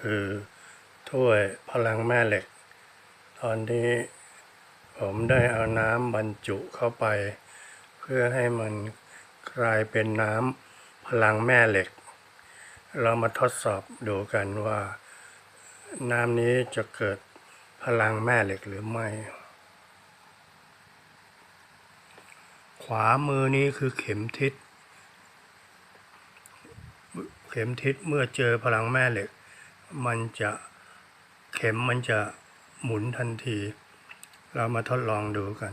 คือถ้วยพลังแม่เหล็ก ตอนนี้ผมได้เอาน้ำบรรจุเข้าไป เพื่อให้มันกลายเป็นน้ำพลังแม่เหล็ก เรามาทดสอบดูกันว่า น้ำนี้จะเกิดพลังแม่เหล็กหรือไม่ ขวามือนี้คือเข็มทิศ เข็มทิศเมื่อเจอพลังแม่เหล็ก มันจะเข็มมันจะหมุนทันที เรามาทดลองดูกัน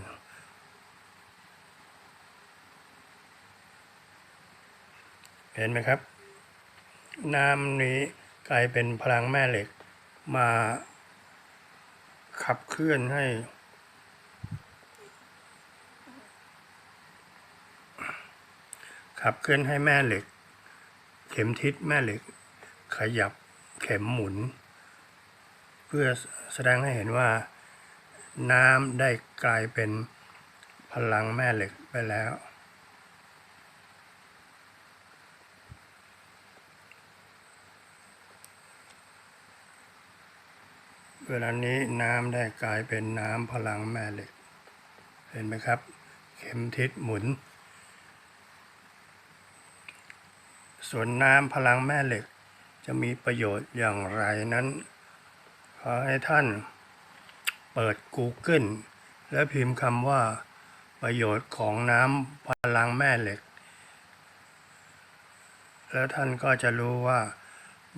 เห็นไหมครับ น้ำนี้กลายเป็นพลังแม่เหล็กมาขับเคลื่อนให้ ขับเคลื่อนให้แม่เหล็ก เข็มทิศแม่เหล็กขยับ เข็มหมุน เพื่อแสดงให้เห็นว่าน้ำได้กลายเป็นพลังแม่เหล็กไปแล้ว เวลานี้น้ำได้กลายเป็นน้ำพลังแม่เหล็ก เห็นไหมครับ เข็มทิศหมุน ส่วนน้ำพลังแม่เหล็ก จะมีประโยชน์อย่างไรนั้น ขอให้ท่านเปิด Google และพิมพ์คำว่า ประโยชน์ของน้ำพลังแม่เหล็ก แล้วท่านก็จะรู้ว่า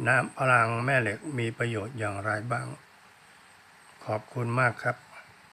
น้ำพลังแม่เหล็กมีประโยชน์อย่างไรบ้าง ขอบคุณมากครับ